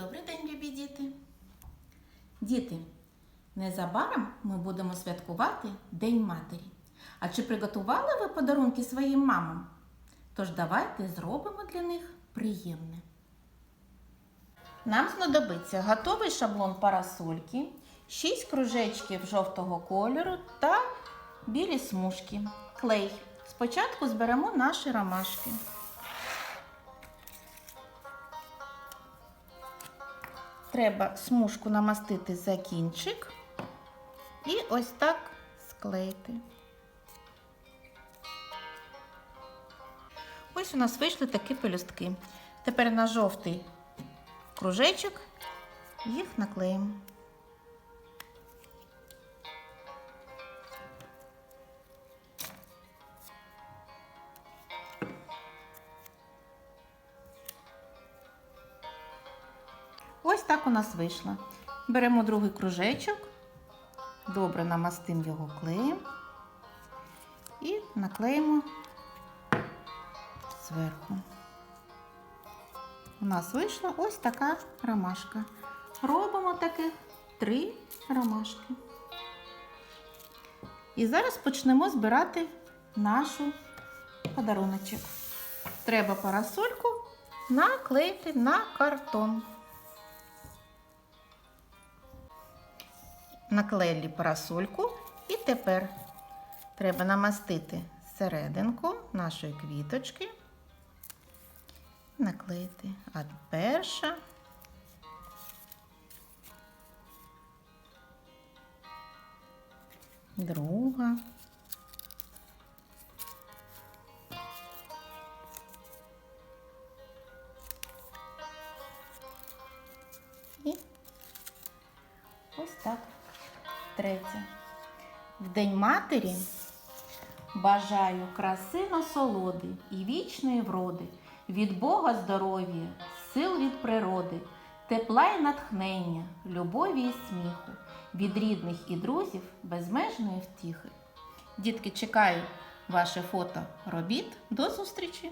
Добрий день, любі діти. Діти, незабаром ми будемо святкувати День Матері. А чи приготували ви подарунки своїм мамам? Тож давайте зробимо для них приємне. Нам знадобиться готовий шаблон парасольки, 6 кружечків жовтого кольору та білі смужки. Клей. Спочатку зберемо наші ромашки. Треба смужку намастити за кінчик і ось так склеїти. Ось у нас вийшли такі пелюстки. Тепер на жовтий кружечок їх наклеїмо. Так у нас вийшло. Беремо другий кружечок, добре намастимо його клеєм і наклеїмо зверху. У нас вийшла ось така ромашка. Робимо таких три ромашки. І зараз почнемо збирати нашу подаруночок. Треба парасольку наклеїти на картон. Наклеїли парасольку і тепер треба намастити серединку нашої квіточки, наклеїти а перша. Друга. І ось так. Третє. В День матері бажаю краси насолоди і вічної вроди, від Бога здоров'я, сил від природи, тепла і натхнення, любові і сміху, від рідних і друзів безмежної втіхи. Дітки, чекаю ваше фото робіт. До зустрічі!